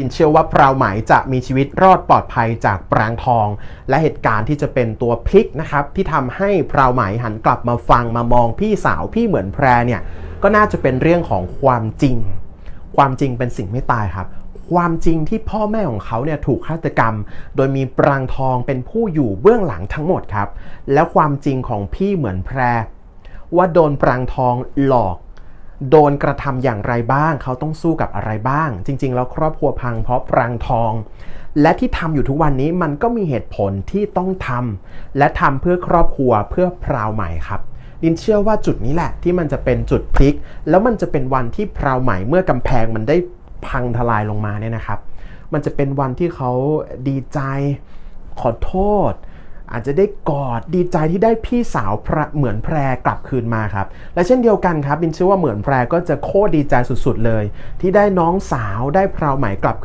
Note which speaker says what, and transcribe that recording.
Speaker 1: ดินเชื่อว่าพราวไหมจะมีชีวิตรอดปลอดภัยจากปรางทอง และเหตุการณ์ที่จะเป็นตัวพลิกนะครับที่ทำให้พราวไหมหันกลับมาฟังมามองพี่สาวพี่เหมือนแพรเนี่ยก็น่าจะเป็นเรื่องของความจริง ความจริงเป็นสิ่งไม่ตายครับ ความจริงที่พ่อแม่ของเขาเนี่ยถูกฆาตกรรม โดยมีปรางทองเป็นผู้อยู่เบื้องหลังทั้งหมดครับ แล้วความจริงของพี่เหมือนแพรว่าโดนปรางทองหลอก โดนกระทำอย่างไรบ้าง เขาต้องสู้กับอะไรบ้าง จริง ๆ แล้วครอบครัวพังเพราะปรางทอง และที่ทำอยู่ทุกวันนี้มันก็มีเหตุผลที่ต้องทำและทำเพื่อครอบครัวเพื่อพราวใหม่ครับดินเชื่อว่าจุดนี้แหละที่มันจะเป็นจุดพลิก แล้วมันจะเป็นวันที่พราวใหม่เมื่อกำแพงมันได้พังทลายลงมาเนี่ยนะครับ มันจะเป็นวันที่เขาดีใจขอโทษ อาจจะได้กอดดีใจที่ได้พี่สาวเหมือนแพรกลับคืนมาครับ และเช่นเดียวกันครับบินเชื่อว่าเหมือนแพรก็จะโคตรดีใจสุดๆเลย ที่ได้น้องสาวได้พราวใหม่กลับคืน